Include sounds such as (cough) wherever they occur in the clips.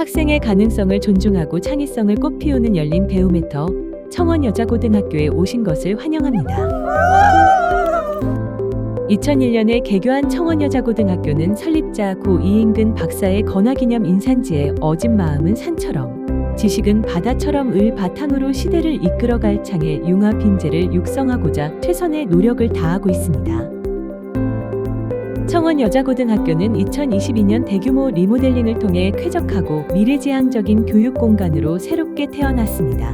학생의 가능성을 존중하고 창의성을 꽃피우는 열린 배움에터 청원여자고등학교에 오신 것을 환영합니다. 2001년에 개교한 청원여자고등학교는 설립자 고 이인근 박사의 건화기념 인산지에 어진 마음은 산처럼 지식은 바다처럼 을 바탕으로 시대를 이끌어갈 창의 융합 빈재를 육성하고자 최선의 노력을 다하고 있습니다. 청원 여자고등학교는 2022년 대규모 리모델링을 통해 쾌적하고 미래지향적인 교육 공간으로 새롭게 태어났습니다.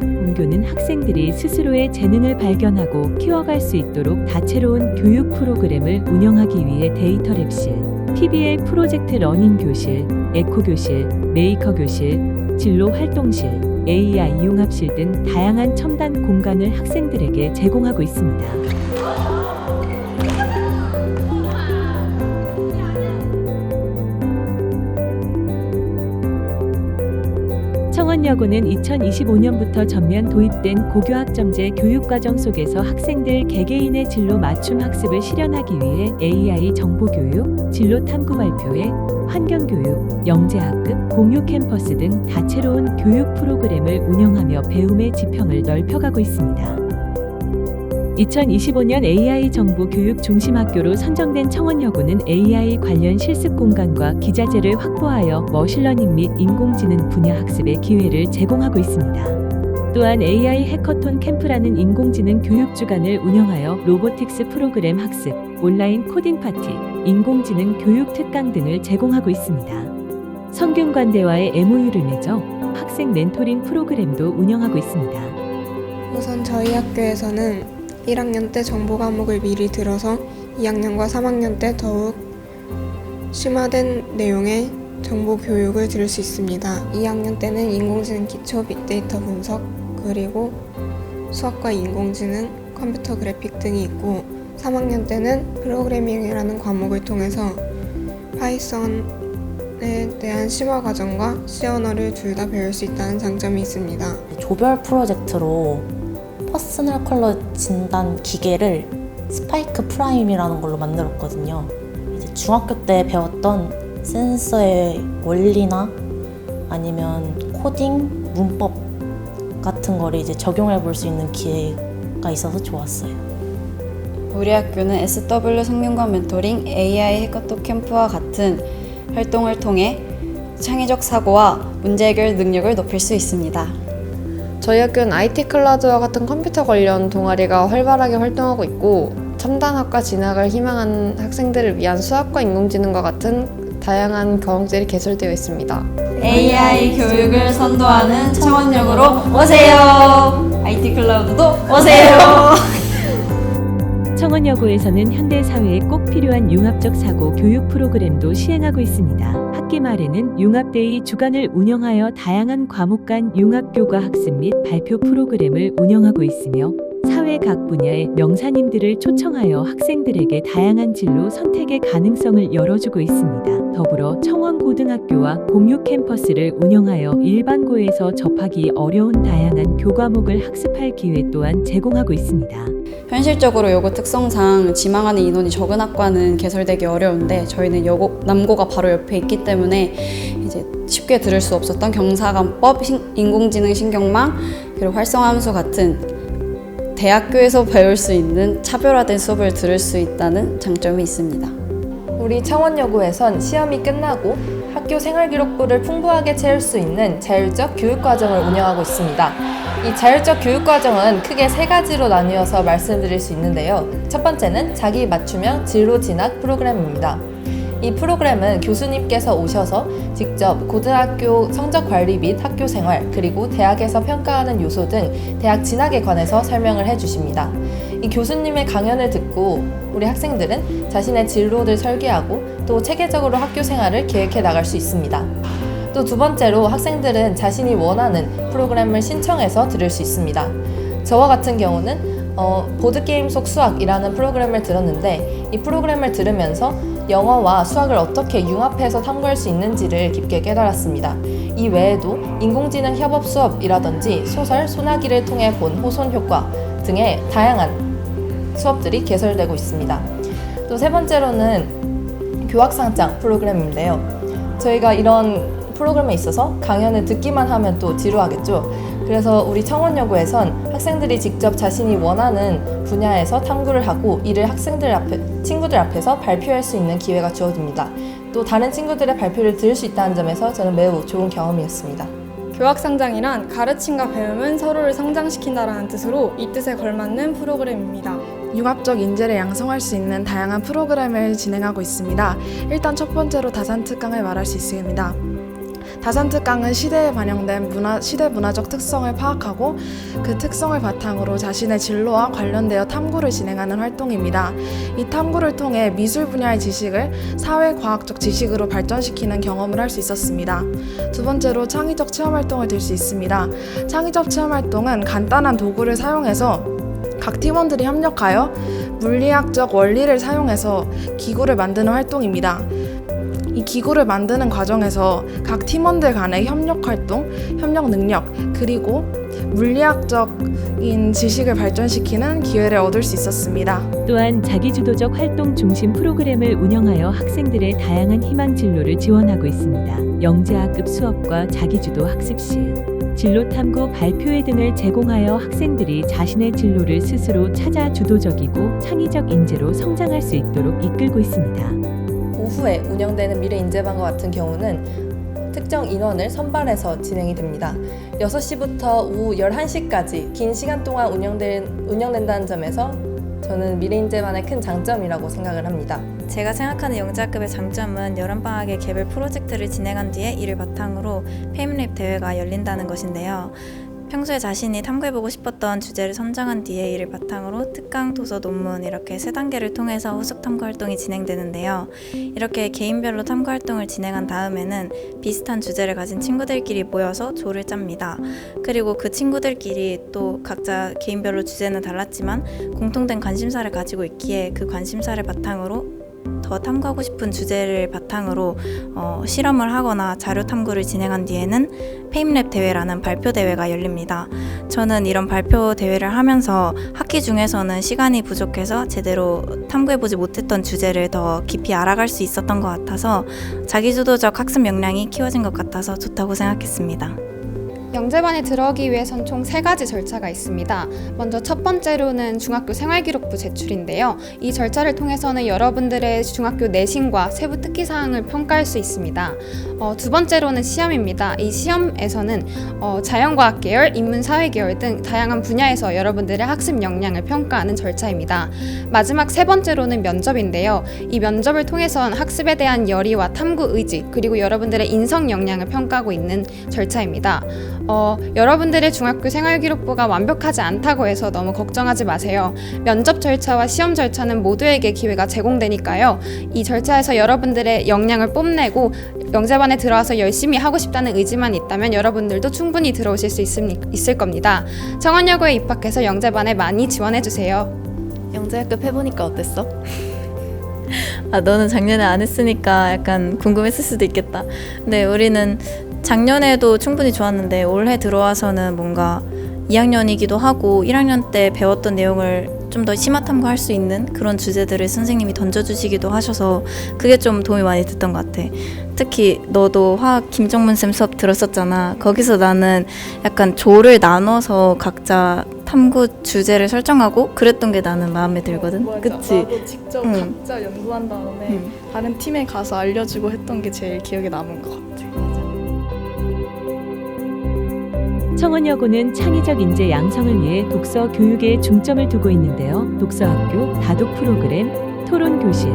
본교는 학생들이 스스로의 재능을 발견하고 키워갈 수 있도록 다채로운 교육 프로그램을 운영하기 위해 데이터 랩실, PBL 프로젝트 러닝 교실, 에코 교실, 메이커 교실, 진로 활동실, AI 융합실 등 다양한 첨단 공간을 학생들에게 제공하고 있습니다. 청원여고는 2025년부터 전면 도입된 고교학점제 교육과정 속에서 학생들 개개인의 진로 맞춤 학습을 실현하기 위해 AI 정보교육, 진로 탐구 발표회, 환경교육, 영재학급, 공유 캠퍼스 등 다채로운 교육 프로그램을 운영하며 배움의 지평을 넓혀가고 있습니다. 2025년 AI 정보 교육 중심 학교로 선정된 청원여고는 AI 관련 실습 공간과 기자재를 확보하여 머신러닝 및 인공지능 분야 학습의 기회를 제공하고 있습니다. 또한 AI 해커톤 캠프라는 인공지능 교육 주간을 운영하여 로보틱스 프로그램 학습, 온라인 코딩 파티, 인공지능 교육 특강 등을 제공하고 있습니다. 성균관대와의 MOU를 맺어 학생 멘토링 프로그램도 운영하고 있습니다. 우선 저희 학교에서는 1학년 때 정보 과목을 미리 들어서 2학년과 3학년 때 더욱 심화된 내용의 정보 교육을 들을 수 있습니다. 2학년 때는 인공지능 기초 빅데이터 분석 그리고 수학과 인공지능, 컴퓨터 그래픽 등이 있고 3학년 때는 프로그래밍이라는 과목을 통해서 파이썬에 대한 심화 과정과 언어를 둘 다 배울 수 있다는 장점이 있습니다. 조별 프로젝트로 퍼스널 컬러 진단 기계를 스파이크 프라임이라는 걸로 만들었거든요. 이제 중학교 때 배웠던 센서의 원리나 아니면 코딩, 문법 같은 거를 이제 적용해 볼 수 있는 기회가 있어서 좋았어요. 우리 학교는 SW 성균관 멘토링, AI 해커톤 캠프와 같은 활동을 통해 창의적 사고와 문제 해결 능력을 높일 수 있습니다. 저희 학교는 IT 클라우드와 같은 컴퓨터 관련 동아리가 활발하게 활동하고 있고 첨단학과 진학을 희망하는 학생들을 위한 수학과 인공지능과 같은 다양한 과목들이 개설되어 있습니다. AI 교육을 선도하는 청원역으로 오세요. IT 클라우드도 오세요. (laughs) 청원여고에서는 현대 사회에 꼭 필요한 융합적 사고 교육 프로그램도 시행하고 있습니다. 학기 말에는 융합데이 주간을 운영하여 다양한 과목 간 융합 교과 학습 및 발표 프로그램을 운영하고 있으며 사회 각 분야의 명사님들을 초청하여 학생들에게 다양한 진로 선택의 가능성을 열어주고 있습니다. 더불어 청원고등학교와 공유 캠퍼스를 운영하여 일반고에서 접하기 어려운 다양한 교과목을 학습할 기회 또한 제공하고 있습니다. 현실적으로 여고 특성상 지망하는 인원이 적은 학과는 개설되기 어려운데 저희는 여고 남고가 바로 옆에 있기 때문에 이제 쉽게 들을 수 없었던 경사관법, 신- 인공지능 신경망, 그리고 활성함수 같은 대학교에서 배울 수 있는 차별화된 수업을 들을 수 있다는 장점이 있습니다. 우리 청원여고에선 시험이 끝나고 학교 생활기록부를 풍부하게 채울 수 있는 자율적 교육과정을 운영하고 있습니다. 이 자율적 교육과정은 크게 세 가지로 나뉘어서 말씀드릴 수 있는데요. 첫 번째는 자기 맞춤형 진로 진학 프로그램입니다. 이 프로그램은 교수님께서 오셔서 직접 고등학교 성적 관리 및 학교 생활, 그리고 대학에서 평가하는 요소 등 대학 진학에 관해서 설명을 해주십니다. 이 교수님의 강연을 듣고 우리 학생들은 자신의 진로를 설계하고 또 체계적으로 학교 생활을 계획해 나갈 수 있습니다. 또 두 번째로 학생들은 자신이 원하는 프로그램을 신청해서 들을 수 있습니다. 저와 같은 경우는 어, 보드게임 속 수학이라는 프로그램을 들었는데 이 프로그램을 들으면서 영어와 수학을 어떻게 융합해서 탐구할 수 있는지를 깊게 깨달았습니다. 이 외에도 인공지능 협업 수업이라든지 소설 소나기를 통해 본 호손 효과 등의 다양한 수업들이 개설되고 있습니다. 또 세 번째로는 교학상장 프로그램인데요. 저희가 이런 프로그램에 있어서 강연을 듣기만 하면 또 지루하겠죠. 그래서 우리 청원여고에선 학생들이 직접 자신이 원하는 분야에서 탐구를 하고 이를 학생들 앞에, 친구들 앞에서 발표할 수 있는 기회가 주어집니다. 또 다른 친구들의 발표를 들을 수 있다는 점에서 저는 매우 좋은 경험이었습니다. 교학성장이란 가르침과 배움은 서로를 성장시킨다라는 뜻으로 이 뜻에 걸맞는 프로그램입니다. 융합적 인재를 양성할 수 있는 다양한 프로그램을 진행하고 있습니다. 일단 첫 번째로 다산 특강을 말할 수 있습니다. 다산특강은 시대에 반영된 문화, 시대 문화적 특성을 파악하고 그 특성을 바탕으로 자신의 진로와 관련되어 탐구를 진행하는 활동입니다. 이 탐구를 통해 미술 분야의 지식을 사회과학적 지식으로 발전시키는 경험을 할 수 있었습니다. 두 번째로 창의적 체험 활동을 들 수 있습니다. 창의적 체험 활동은 간단한 도구를 사용해서 각 팀원들이 협력하여 물리학적 원리를 사용해서 기구를 만드는 활동입니다. 이 기구를 만드는 과정에서 각 팀원들 간의 협력 활동, 협력 능력, 그리고 물리학적인 지식을 발전시키는 기회를 얻을 수 있었습니다. 또한 자기주도적 활동 중심 프로그램을 운영하여 학생들의 다양한 희망 진로를 지원하고 있습니다. 영재학급 수업과 자기주도 학습실, 진로 탐구 발표회 등을 제공하여 학생들이 자신의 진로를 스스로 찾아 주도적이고 창의적 인재로 성장할 수 있도록 이끌고 있습니다. 오후에 운영되는 미래인재반과 같은 경우는 특정 인원을 선발해서 진행이 됩니다. 6시부터 오후 11시까지 긴 시간 동안 운영된, 운영된다는 점에서 저는 미래인재반의 큰 장점이라고 생각을 합니다. 제가 생각하는 영재학급의 장점은 여름방학에 개별 프로젝트를 진행한 뒤에 이를 바탕으로 페임랩 대회가 열린다는 것인데요. 평소에 자신이 탐구해보고 싶었던 주제를 선정한 뒤에 이를 바탕으로 특강, 도서, 논문 이렇게 세 단계를 통해서 후속 탐구 활동이 진행되는데요. 이렇게 개인별로 탐구 활동을 진행한 다음에는 비슷한 주제를 가진 친구들끼리 모여서 조를 짭니다. 그리고 그 친구들끼리 또 각자 개인별로 주제는 달랐지만 공통된 관심사를 가지고 있기에 그 관심사를 바탕으로 더 탐구하고 싶은 주제를 바탕으로 어, 실험을 하거나 자료 탐구를 진행한 뒤에는 페임랩 대회라는 발표 대회가 열립니다. 저는 이런 발표 대회를 하면서 학기 중에서는 시간이 부족해서 제대로 탐구해보지 못했던 주제를 더 깊이 알아갈 수 있었던 것 같아서 자기주도적 학습 역량이 키워진 것 같아서 좋다고 생각했습니다. 영재반에 들어오기 위해선 총 세 가지 절차가 있습니다. 먼저 첫 번째로는 중학교 생활기록부 제출인데요. 이 절차를 통해서는 여러분들의 중학교 내신과 세부 특기 사항을 평가할 수 있습니다. 어, 두 번째로는 시험입니다. 이 시험에서는 어, 자연과학 계열, 인문사회 계열 등 다양한 분야에서 여러분들의 학습 역량을 평가하는 절차입니다. 마지막 세 번째로는 면접인데요. 이 면접을 통해선 학습에 대한 열의와 탐구 의지 그리고 여러분들의 인성 역량을 평가하고 있는 절차입니다. 어, 여러분들의 중학교 생활기록부가 완벽하지 않다고 해서 너무 걱정하지 마세요. 면접 절차와 시험 절차는 모두에게 기회가 제공되니까요. 이 절차에서 여러분들의 역량을 뽐내고 영재반에 들어와서 열심히 하고 싶다는 의지만 있다면 여러분들도 충분히 들어오실 수 있습니, 있을 겁니다. 청원여고에 입학해서 영재반에 많이 지원해 주세요. 영재학급 해보니까 어땠어? (laughs) 아 너는 작년에 안 했으니까 약간 궁금했을 수도 있겠다. 근데 우리는 작년에도 충분히 좋았는데 올해 들어와서는 뭔가 2학년이기도 하고 1학년 때 배웠던 내용을 좀 더 심화 탐구할 수 있는 그런 주제들을 선생님이 던져주시기도 하셔서 그게 좀 도움이 많이 됐던 것 같아. 특히 너도 화학 김정문 쌤 수업 들었었잖아. 거기서 나는 약간 조를 나눠서 각자 탐구 주제를 설정하고 그랬던 게 나는 마음에 들거든. 그치? 나도 직접 응. 각자 연구한 다음에 응. 다른 팀에 가서 알려주고 했던 게 제일 기억에 남은 것 같아. 청원여고는 창의적 인재 양성을 위해 독서 교육에 중점을 두고 있는데요. 독서학교, 다독 프로그램, 토론 교실,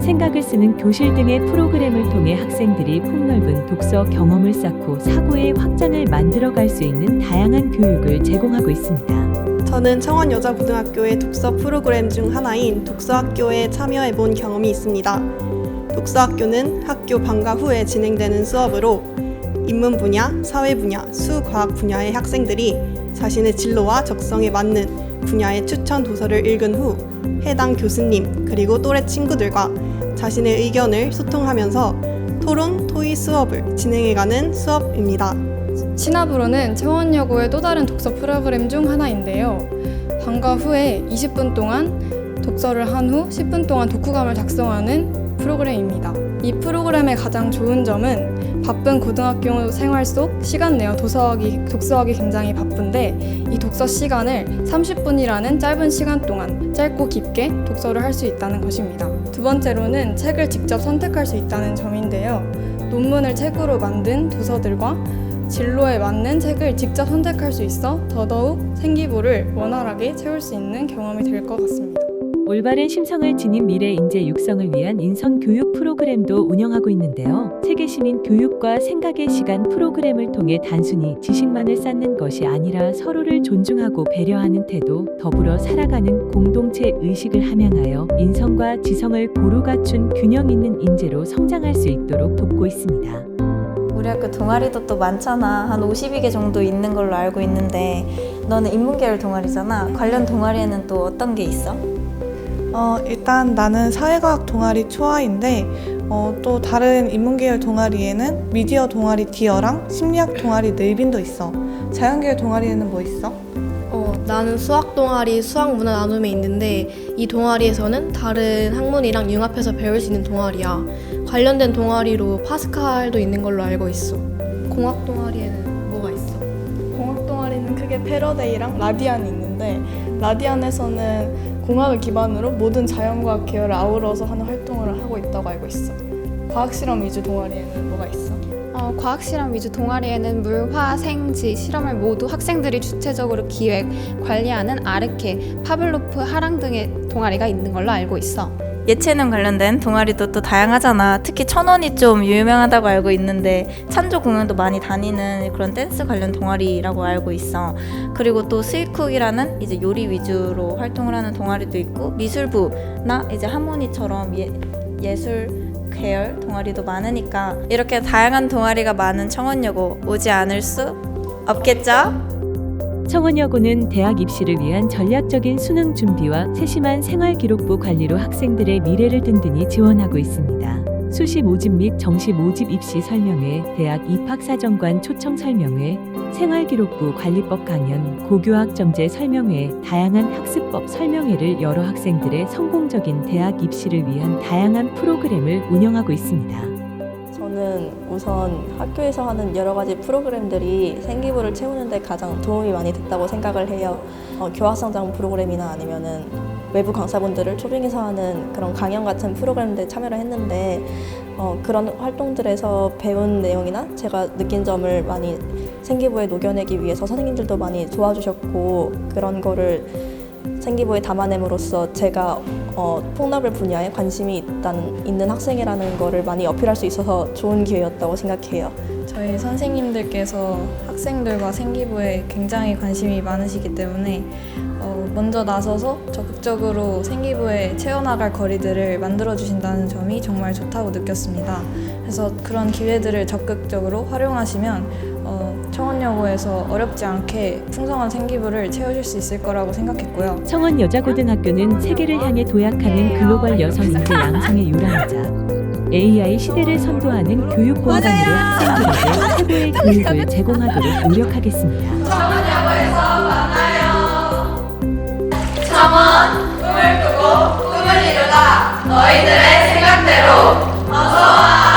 생각을 쓰는 교실 등의 프로그램을 통해 학생들이 폭넓은 독서 경험을 쌓고 사고의 확장을 만들어갈 수 있는 다양한 교육을 제공하고 있습니다. 저는 청원여자고등학교의 독서 프로그램 중 하나인 독서학교에 참여해 본 경험이 있습니다. 독서학교는 학교 방과 후에 진행되는 수업으로 인문 분야, 사회 분야, 수과학 분야의 학생들이 자신의 진로와 적성에 맞는 분야의 추천 도서를 읽은 후 해당 교수님 그리고 또래 친구들과 자신의 의견을 소통하면서 토론, 토의 수업을 진행해가는 수업입니다. 신압으로는 청원여고의 또 다른 독서 프로그램 중 하나인데요. 방과 후에 20분 동안 독서를 한 후 10분 동안 독후감을 작성하는 프로그램입니다. 이 프로그램의 가장 좋은 점은 바쁜 고등학교 생활 속 시간 내어 도서하기, 독서하기 굉장히 바쁜데 이 독서 시간을 30분이라는 짧은 시간 동안 짧고 깊게 독서를 할 수 있다는 것입니다. 두 번째로는 책을 직접 선택할 수 있다는 점인데요. 논문을 책으로 만든 도서들과 진로에 맞는 책을 직접 선택할 수 있어 더더욱 생기부를 원활하게 채울 수 있는 경험이 될 것 같습니다. 올바른 심성을 지닌 미래 인재 육성을 위한 인성 교육 프로그램도 운영하고 있는데요. 세계 시민 교육과 생각의 시간 프로그램을 통해 단순히 지식만을 쌓는 것이 아니라 서로를 존중하고 배려하는 태도, 더불어 살아가는 공동체 의식을 함양하여 인성과 지성을 고루 갖춘 균형 있는 인재로 성장할 수 있도록 돕고 있습니다. 우리 학교 동아리도 또 많잖아. 한 52개 정도 있는 걸로 알고 있는데 너는 인문계열 동아리잖아. 관련 동아리에는 또 어떤 게 있어? 어, 일단 나는 사회과학 동아리 초아인데 어, 또 다른 인문계열 동아리에는 미디어 동아리 디어랑 심리학 동아리 늘빈도 있어. 자연계열 동아리에는 뭐 있어? 어, 나는 수학 동아리 수학 문화 나눔에 있는데 이 동아리에서는 다른 학문이랑 융합해서 배울 수 있는 동아리야. 관련된 동아리로 파스칼도 있는 걸로 알고 있어. 공학 동아리에는 뭐가 있어? 공학 동아리는 크게 패러데이랑 라디안이 있는데 라디안에서는 공학을 기반으로 모든 자연과학 계열을 아우러서 하는 활동을 하고 있다고 알고 있어. 과학 실험 위주 동아리에는 뭐가 있어? 어, 과학 실험 위주 동아리에는 물, 화, 생, 지 실험을 모두 학생들이 주체적으로 기획, 관리하는 아르케, 파블로프, 하랑 등의 동아리가 있는 걸로 알고 있어. 예체능 관련된 동아리도 또 다양하잖아. 특히 천원이 좀 유명하다고 알고 있는데 찬조 공연도 많이 다니는 그런 댄스 관련 동아리라고 알고 있어. 그리고 또 스위쿡이라는 이제 요리 위주로 활동을 하는 동아리도 있고 미술부나 이제 하모니처럼 예, 예술 계열 동아리도 많으니까 이렇게 다양한 동아리가 많은 청원여고 오지 않을 수 없겠죠? 청원여고는 대학 입시를 위한 전략적인 수능 준비와 세심한 생활기록부 관리로 학생들의 미래를 든든히 지원하고 있습니다. 수시 모집 및 정시 모집 입시 설명회, 대학 입학사정관 초청 설명회, 생활기록부 관리법 강연, 고교학 점제 설명회, 다양한 학습법 설명회를 여러 학생들의 성공적인 대학 입시를 위한 다양한 프로그램을 운영하고 있습니다. 저는 우선 학교에서 하는 여러 가지 프로그램들이 생기부를 채우는데 가장 도움이 많이 됐다고 생각을 해요. 어, 교학성장 프로그램이나 아니면은 외부 강사분들을 초빙해서 하는 그런 강연 같은 프로그램들 참여를 했는데 어, 그런 활동들에서 배운 내용이나 제가 느낀 점을 많이 생기부에 녹여내기 위해서 선생님들도 많이 도와주셨고 그런 거를 생기부에 담아냄으로써 제가 어, 폭넓을 분야에 관심이 있다는, 있는 학생이라는 거를 많이 어필할 수 있어서 좋은 기회였다고 생각해요. 저희 선생님들께서 학생들과 생기부에 굉장히 관심이 많으시기 때문에 어, 먼저 나서서 적극적으로 생기부에 채워나갈 거리들을 만들어 주신다는 점이 정말 좋다고 느꼈습니다. 그래서 그런 기회들을 적극적으로 활용하시면 어, 청원여고 에서 어렵지 않게 풍성한 생기부를 채우실 수 있을 거라고 생각했고요. 청원 여자고등학교는 세계를 향해 도약하는 글로벌 여성 인재 양성의 요람이자 AI 시대를 선도하는 교육 공간으로 학생들에게 최고의 교육을 제공하도록 노력하겠습니다. 청원 꿈을 꾸고 꿈을 이루다 너희들의 생각대로 어서 와